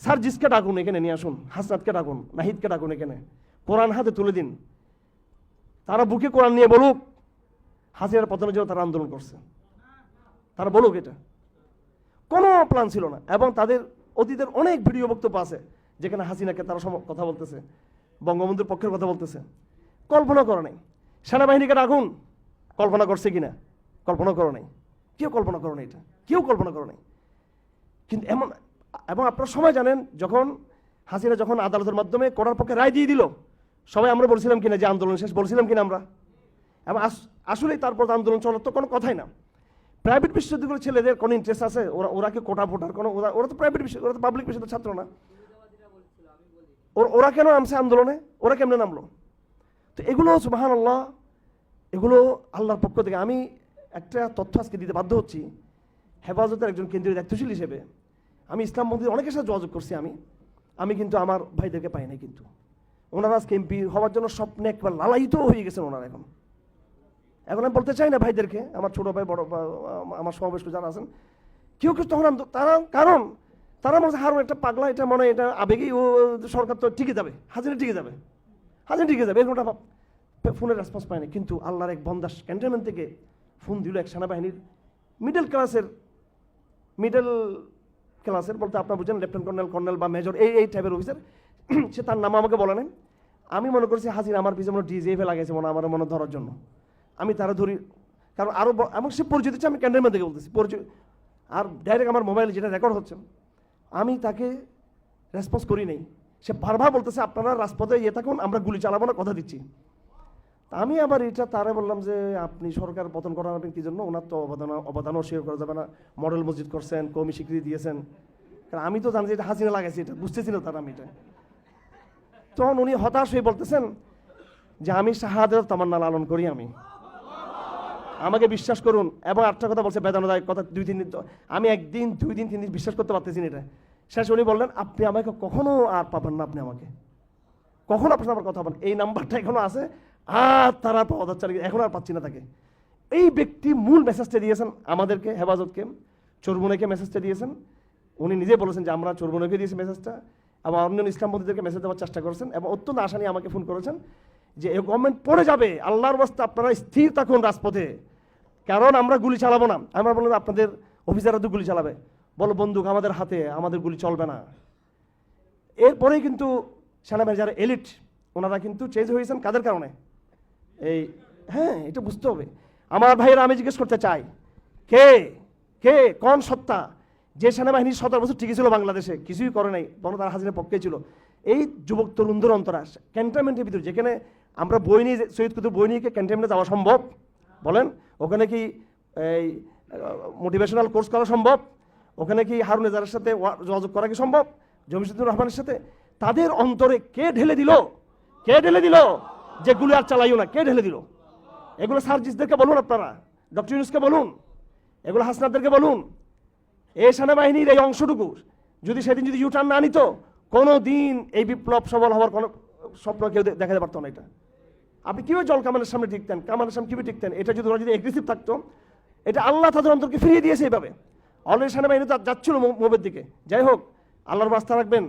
সার্জিসকে ডাকুন এখানে, নিয়ে আসুন। হাসনাতকে ডাকুন, নাহিদকে ডাকুন এখানে। কোরআন হাতে তুলে দিন। তারা বুকে কোরআন নিয়ে বলুক, হাসিনার পতনের জন্য তারা আন্দোলন করছে। তারা বলুক এটা। কোনো প্ল্যান ছিল না। এবং তাদের অতীতের অনেক ভিডিও বক্তব্য আছে, যেখানে হাসিনাকে তারা কথা বলতেছে, বঙ্গবন্ধুর পক্ষের কথা বলতেছে। কল্পনা করে নাই। সেনাবাহিনীকে ডাকুন, কল্পনা করছে কিনা? কল্পনা করো নাই। কেউ কল্পনা করো নাই এটা। কেউ কল্পনা করো নাই। কিন্তু এমন এবং আপনারা সবাই জানেন, যখন হাসিনা যখন আদালতের মাধ্যমে করার পক্ষে রায় দিয়ে দিল, সবাই আমরা বলছিলাম কিনা যে আন্দোলন শেষ, বলছিলাম কিনা আমরা? এবং আস- আসলেই তারপর আন্দোলন চলার তো কোনো কথাই না। প্রাইভেট বিশ্ববিদ্যালয়ের ছেলেদের কোনো ইন্টারেস্ট আছে? ওরা ওরা কি কোটা ভোটার? কোনো, ওরা ওরা তো প্রাইভেট বিশ্ব ওরা তো পাবলিক বিশ্ববিদ্যালয়ের ছাত্র না। ওর- ওরা কেন নামছে আন্দোলনে? ওরা কেমনে নামলো? তো এগুলো সুবাহান আল্লাহ এগুলো আল্লাহর পক্ষ থেকে আমি একটা তথ্য আজকে দিতে বাধ্য হচ্ছি। হেফাজতের একজন কেন্দ্রীয় দায়িত্বশীল হিসেবে। আমি ইসলাম মন্দির অনেকের সাথে যোগাযোগ করছি আমি। আমি কিন্তু আমার ভাইদেরকে পাই নাই কিন্তু। ওনারা আজকে এমপি হওয়ার জন্য স্বপ্নে একবার লালায়িত হয়ে গেছেন ওনারা এখন। এখন আমি বলতে চাই না ভাইদেরকে, আমার ছোট ভাই, বড় আমার সমাবেশ যারা আছেন, কেউ কেউ তখন তারা, কারণ তারা মনে হারুন একটা পাগলা, এটা মনে এটা আবেগেই ও, সরকার তো টিকে যাবে হাজিরা টিকে যাবে। হাজিরা টিকে যাবে এরকমটা ফোনের রেসপন্স পায়নি কিন্তু আল্লাহর এক বন্দাস ক্যান্টনমেন্ট থেকে ফোন দিল এক সেনাবাহিনীর মিডল ক্লাসের মিডল ক্লাসের বলতে আপনার বুঝেন লেফটেন্যান্ট কর্নেল কর্নেল বা মেজর এই এই টাইপের অফিসার সে তার নাম আমাকে বলে নাই। আমি মনে করছি হাজির আমার পিছনে মনে ডিজিএফে লাগাইছে মনে আমার মনে ধরার জন্য। আমি তারা ধরি, কারণ আরও এবং সে পরিচিত আমি ক্যান্ডেলম্যান থেকে বলতেছি পরিচয় আর ডাইরেক্ট আমার মোবাইলে যেটা রেকর্ড হচ্ছে, আমি তাকে রেসপন্স করি নাই। সে বারবার বলতেছে, আপনারা রাজপথে ইয়ে থাকুন, আমরা গুলি চালাবো না, কথা দিচ্ছি। আমি আবার এটা তারা বললাম যে আপনি সরকার পতন করাবেন কি জন্য? ওনার তো অবদান অবদান অস্বীকার করা যাবে না। মডেল মসজিদ করছেন, কমি স্বীকৃতি দিয়েছেন। কারণ আমি তো জানি যে এটা হাসিনা লাগাইছি এটা। বুঝতেছি না তারা আমি এটা। তখন উনি হতাশ হয়ে বলতেছেন যে আমি শাহাদের তামান্না লালন করি আমি। আমাকে বিশ্বাস করুন। এবং আটটা কথা বলছে বেদনাদায়ক কথা, দুই তিন দিন আমি একদিন, দুই দিন, তিন দিন বিশ্বাস করতে পারতেছি না এটা। শেষে উনি বললেন, আপনি আমাকে কখনো আর পাবেন না আপনি আমাকে। কখন আপনার আমার কথা বলেন। এই নাম্বারটা এখনও আছে। আর তারা পাওয়া যাচ্ছে এখন আর পাচ্ছি না তাকে। এই ব্যক্তি মূল মেসেজটা দিয়েছেন আমাদেরকে, হেফাজতকে চোরবুনাইকে মেসেজটা দিয়েছেন। উনি নিজে বলেছেন যে, আমরা চোরবুনাইকে দিয়েছি মেসেজটা এবং অন্য ইসলাম বন্ধুদেরকে মেসেজ দেওয়ার চেষ্টা করেছেন এবং অত্যন্ত আশা নিয়ে আমাকে ফোন করেছেন যে, এই গভর্নমেন্ট পড়ে যাবে। আল্লাহর বস্তা আপনারা স্থির থাকুন রাজপথে। কারণ আমরা গুলি চালাবো না। আমরা বললাম, আপনাদের অফিসাররা তো গুলি চালাবে। বলো বন্দুক আমাদের হাতে, আমাদের গুলি চলবে না। এরপরেই কিন্তু সেনাবাহিনী যারা এলিট ওনারা কিন্তু চেঞ্জ হয়েছেন কাদের কারণে? এই হ্যাঁ এটা বুঝতে হবে। আমার ভাইয়েরা আমি জিজ্ঞেস করতে চাই, কে কে, কোন সত্তা? যে সেনাবাহিনী সতেরো বছর ঠিকই ছিল বাংলাদেশে, কিছুই করে নাই, বরং তারা হাজিরের পক্ষে ছিল। এই যুবক তরুণদের অন্তরা ক্যান্টনমেন্টের ভিতরে, যেখানে আমরা বই নিয়ে, সৈয়দ কুতুব বই নিয়ে ক্যান্টনমেন্টে যাওয়া সম্ভব? বলেন, ওখানে কি এই, মোটিভেশনাল কোর্স করা সম্ভব? ওখানে কি হারুন এজারের সাথে যোগাযোগ করা কি সম্ভব? জমিসুদ্দিন রহমানের সাথে? তাদের অন্তরে কে ঢেলে দিল? কে ঢেলে দিল? যে গুলি আর চালাইও না, কে ঢেলে দিল? এগুলো সার্জিসদেরকে বলুন আপনারা, ডক্টর ইউনুসকে বলুন, এগুলো হাসনাদেরকে বলুন। এই সেনাবাহিনীর এই অংশটুকু, যদি সেদিন যদি ইউটার্ন না নিত কোনো দিন এই বিপ্লব সবল হওয়ার কোনো স্বপ্ন কেউ দেখাতে পারতো না এটা। আপনি কীভাবে জল কামানের সামনে টিকতেন? কামানের সামনে কীভাবে টিকতেন? এটা যদি ওরা যদি এগ্রেসিভ থাকতো, এটা আল্লাহ তাদের অন্তরকে ফিরিয়ে দিয়েছে এইভাবে। অলরেডি সেনাবাহিনী তো যাচ্ছিল মোবের দিকে। যাই হোক, আল্লাহর বাস্তা রাখবেন।